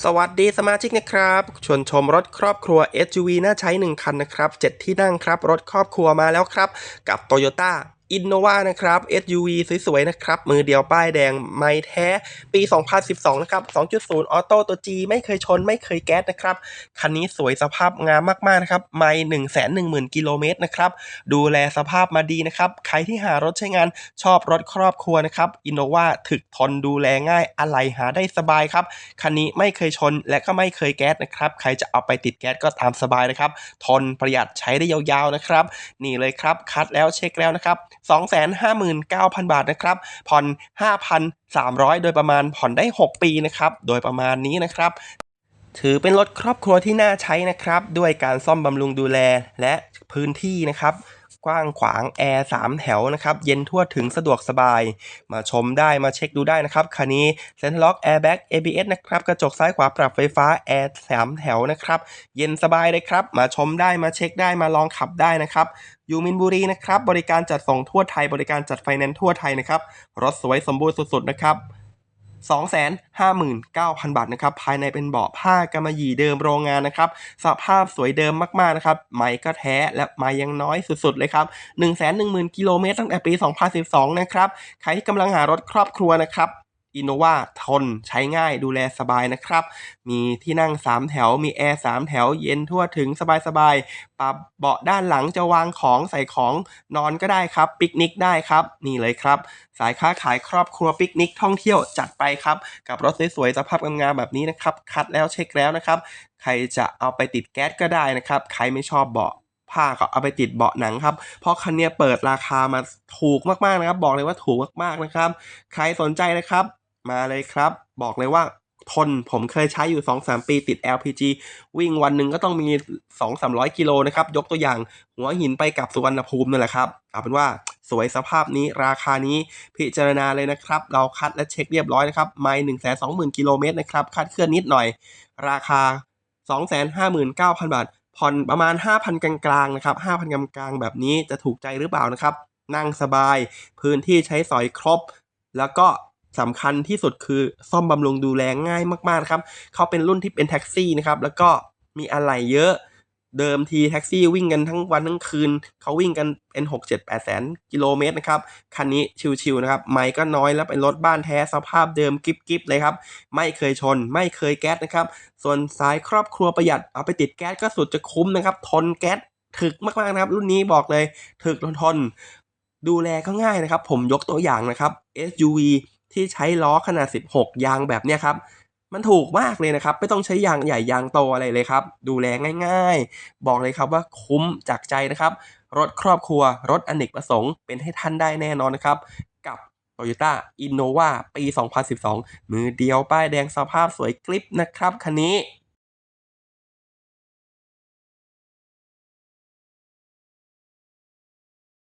สวัสดีสมาชิกนะครับชวนชมรถครอบครัว SUV น่าใช้ 1 คันนะครับ 7 ที่นั่งครับ รถครอบครัวมาแล้วครับ กับ Toyota Innova นะครับ SUV สวยๆนะครับ มือเดียวป้ายแดงไม่แท้ปี 2012 นะครับ 2.0 ออโต้ตัว G ไม่เคยชนไม่เคยแก๊สนะครับ คันนี้สวยสภาพงามมากๆนะครับ ไม่ 110,000 กิโลเมตรนะครับ ดูแลสภาพมาดีนะครับ ใครที่หารถใช้งานชอบรถครอบครัวนะครับ Innova ถึกทนดูแลง่ายอะไหล่หาได้สบายครับ คันนี้ไม่เคยชนและก็ไม่เคยแก๊สนะครับ ใครจะเอาไปติดแก๊สก็ตามสบายนะครับ ทนประหยัดใช้ได้ยาวๆนะครับ นี่เลยครับคัดแล้วเช็คแล้วนะครับ259,000 บาทนะครับ ผ่อน 5,300 โดยประมาณผ่อนได้ 6 ปีนะครับ โดยประมาณนี้นะครับถือเป็นรถครอบครัวที่น่าใช้นะครับ ด้วยการซ่อมบำรุงดูแลและพื้นที่นะครับ กว้างขวางแอร์3แถวนะครับ เย็นทั่วถึงสะดวกสบาย มาชมได้มาเช็คดูได้นะครับ คันนี้ c e n t r Lock Airbag ABS นะครับ กระจกซ้ายขวาปรับไฟฟ้าแอร์3แถวนะครับ เย็นสบายเลยครับ มาชมได้มาเช็คได้มาลองขับได้นะครับอยู่มินบุรีนะครับ บริการจัดส่งทั่วไทย บริการจัดไฟแนนซ์ทั่วไทยนะครับ รถสวยสมบูรณ์สุดๆนะครับ 259,000 บาทนะครับ ภายในเป็นเบาะผ้ากำมะหยี่เดิมโรงงานนะครับ สภาพสวยเดิมมากๆนะครับ ไม้ก็แท้และไม้ยังน้อยสุดๆเลยครับ 110,000 กิโลเมตรตั้งแต่ปี 2012 นะครับ ใครที่กำลังหารถครอบครัวนะครับ อินโนวาทนใช้ง่ายดูแลสบายนะครับ มีที่นั่ง 3 แถว มีแอร์ 3 แถวเย็นทั่วถึงสบายๆ ปรับเบาะด้านหลังจะวางของใส่ของนอนก็ได้ครับ ปิกนิกได้ครับ นี่เลยครับ สายค้าขายครอบครัวปิกนิกท่องเที่ยวจัดไปครับ กับรถสวยๆสภาพงามๆแบบนี้นะครับ คัดแล้วเช็คแล้วนะครับ ใครจะเอาไปติดแก๊สก็ได้นะครับ ใครไม่ชอบเบาะผ้าก็เอาไปติดเบาะหนังครับ เพราะคันนี้เปิดราคามาถูกมากๆนะครับ บอกเลยว่าถูกมากๆนะครับ ใครสนใจนะครับ มาเลยครับ บอกเลยว่าทนผมเคยใช้อยู่ 2-3 ปีติด LPG วิ่งวันหนึ่งก็ต้องมี 2-300 กิโลนะครับ ยกตัวอย่างหัวหินไปกับสุวรรณภูมินั่นแหละครับ เอาเป็นว่าสวยสภาพนี้ราคานี้พิจารณาเลยนะครับ เราคัดและเช็คเรียบร้อยนะครับ ไม่1 2 0 0 0 0 กิโลเมตรนะครับ คัดเคลื่อนนิดหน่อย ราคา 259,000 บาท ผ่อนประมาณ 5,000 กลางๆนะครับ 5,000 กลางๆ แบบนี้จะถูกใจหรือเปล่านะครับ นั่งสบาย พื้นที่ใช้สอยครบ แล้วก็ สำคัญที่สุดคือซ่อมบำรุงดูแลง่ายมากๆครับเขาเป็นรุ่นที่เป็นแท็กซี่นะครับแล้วก็มีอะไหล่เยอะเดิมทีแท็กซี่วิ่งกันทั้งวันทั้งคืน เขาวิ่งกันเป็น6 7 8แสนกิโลเมตรนะครับ คันนี้ชิวๆนะครับ ไมค์ก็น้อยแล้วเป็นรถบ้านแท้สภาพเดิมกิ๊บๆเลยครับ ไม่เคยชน ไม่เคยแก๊สนะครับ ส่วนสายครอบครัวประหยัดเอาไปติดแก๊สก็สุดจะคุ้มนะครับ ทนแก๊สถึกมากๆนะครับ รุ่นนี้บอกเลยถึกทนทน ดูแลก็ง่ายนะครับ ผมยกตัวอย่างนะครับ SUV ที่ใช้ล้อขนาด 16 ยางแบบเนี้ยครับ มันถูกมากเลยนะครับ ไม่ต้องใช้ยางใหญ่ยางโตอะไรเลยครับ ดูแลง่าย ๆ บอกเลยครับว่าคุ้มจากใจนะครับ รถครอบครัว รถอเนกประสงค์เป็นให้ท่านได้แน่นอนนะครับ กับ Toyota Innova ปี 2012 มือเดียวป้ายแดงสภาพสวยกริปนะครับคันนี้